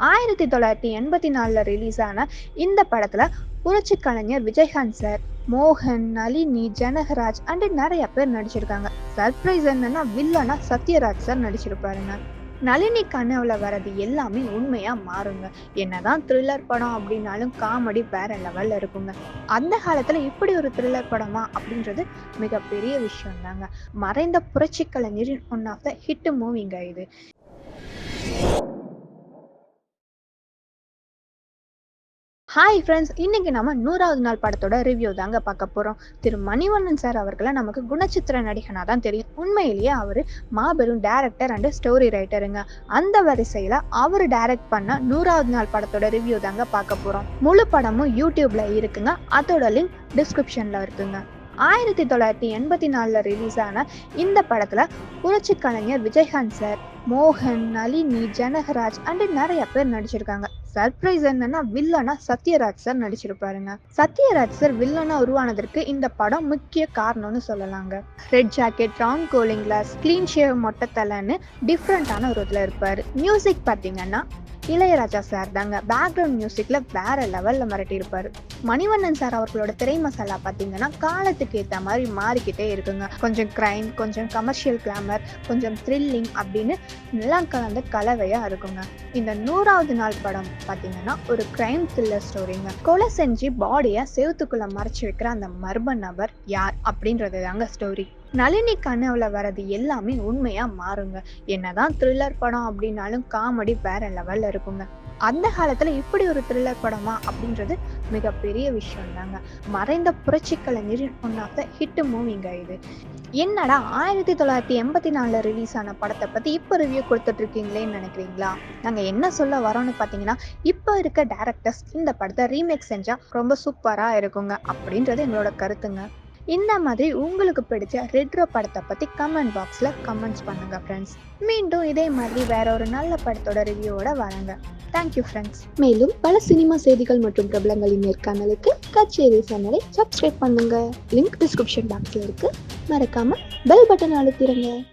ஆயிரத்தி தொள்ளாயிரத்தி எண்பத்தி நாலில் ரிலீஸ் ஆன இந்த படத்தில் புரட்சி கலைஞர் விஜயகாந்த் சார் மோகன் நளினி ஜனகராஜ் அண்ட் நிறைய பேர் நடிச்சிருக்காங்க. சர்ப்ரைஸ் என்னன்னா வில்லனா சத்யராஜ் சார் நடிச்சிருப்பாருங்க நளினி கனவுல வர்றது எல்லாமே உண்மையா மாறுங்க. என்னதான் த்ரில்லர் படம் அப்படின்னாலும் காமெடி வேற லெவல்ல இருக்குங்க. அந்த காலத்துல இப்படி ஒரு த்ரில்லர் படமா அப்படின்றது மிகப்பெரிய விஷயம் தாங்க. மறைந்த புரட்சி கலைஞரின் ஒன் ஆஃப் த ஹிட் மூவிங்க இது. ஹாய் ஃப்ரெண்ட்ஸ் இன்னைக்கு நம்ம நூறாவது நாள் படத்தோட ரிவ்யூ தாங்க பார்க்க போகிறோம் திரு மணிவண்ணன் சார் அவர்களை நமக்கு குணச்சித்திர நடிகனாக தான் தெரியும். உண்மையிலேயே அவர் மாபெரும் டேரக்டர் அண்டு ஸ்டோரி ரைட்டருங்க அந்த வரிசையில் அவர் டைரக்ட் பண்ண நூறாவது நாள் படத்தோட ரிவ்யூ தாங்க பார்க்க போகிறோம் முழு படமும் யூடியூப்ல இருக்குங்க. அதோட லிங்க் டிஸ்கிரிப்ஷனில் இருக்குங்க. ஆயிரத்தி தொள்ளாயிரத்தி எண்பத்தி நாலில் ரிலீஸ் ஆன இந்த படத்தில் புரட்சி கலைஞர் விஜயகாந்த் சார் மோகன் நளினி ஜனகராஜ் அண்டு நிறைய பேர் நடிச்சிருக்காங்க. சர்ப்ரைஸ் என்னன்னா வில்லனா சத்யராஜ் சார் நடிச்சிருப்பாருங்க. சத்யராஜ் சார் வில்லனா உருவானதற்கு இந்த படம் முக்கிய காரணம்னு சொல்லலாங்க. Red jacket wrong cooling glass clean shave மொட்டை தலைன்னு டிஃப்ரெண்டான ஒரு இதில் இருப்பார். மியூசிக் பார்த்தீங்கன்னா இளையராஜா சார் தாங்க பேக்ரவுண்ட் மியூசிக்ல வேற லெவல்ல மிரட்டியிருப்பாரு. மணிவண்ணன் சார் அவர்களோட திரை மசாலா பார்த்தீங்கன்னா காலத்துக்கு ஏற்ற மாதிரி மாறிக்கிட்டே இருக்குங்க. கொஞ்சம் கிரைம் கொஞ்சம் கமர்ஷியல் கிளாமர் கொஞ்சம் த்ரில்லிங் அப்படின்னு எல்லாம் கலந்த கலவையா இருக்குங்க. இந்த நூறாவது நாள் படம் பார்த்தீங்கன்னா ஒரு கிரைம் த்ரில்லர் ஸ்டோரிங்க கொலை செஞ்சு பாடியை செவத்துக்குள்ள மறைச்சு வைக்கிற அந்த மர்ம நபர் யார் அப்படின்றது தாங்க ஸ்டோரி நளினி கனவுல வர்றது எல்லாமே உண்மையா மாறுங்க. என்னதான் த்ரில்லர் படம் அப்படின்னாலும் காமெடி வேற லெவல்ல இருக்குங்க. அந்த காலத்துல இப்படி ஒரு த்ரில்லர் படமா அப்படின்றது மிகப்பெரிய விஷயம் தாங்க மறைந்த புரட்சி கலைஞரின் ஒன் ஆஃப் த ஹிட் மூவிங்க இது. என்னடா ஆயிரத்தி தொள்ளாயிரத்தி எண்பத்தி நாலுல ரிலீஸ் ஆன படத்தை பத்தி இப்போ ரிவ்யூ கொடுத்துட்டு இருக்கீங்களேன்னு நினைக்கிறீங்களா? நாங்க என்ன சொல்ல வரோம்னு பாத்தீங்கன்னா இப்போ இருக்க டேரக்டர்ஸ் இந்த படத்தை ரீமேக் செஞ்சா ரொம்ப சூப்பரா இருக்குங்க. அப்படின்றது எங்களோட கருத்துங்க. இந்த மாதிரி உங்களுக்கு பிடிச்ச ரெட்ரோ படத்தை பற்றி கமெண்ட் பாக்ஸில் கமெண்ட்ஸ் பண்ணுங்கள் ஃப்ரெண்ட்ஸ் மீண்டும் இதே மாதிரி வேற ஒரு நல்ல படத்தோட ரிவ்யூவோட வரேங்க தேங்க்யூ ஃப்ரெண்ட்ஸ் மேலும் பல சினிமா செய்திகள் மற்றும் பிரபலங்களின் நேர்காணலுக்கு கச்சேரி சேனலை சப்ஸ்கிரைப் பண்ணுங்க. லிங்க் டிஸ்கிரிப்ஷன் பாக்ஸில் இருக்குது மறக்காமல் பெல் பட்டன் அழுத்திடுங்க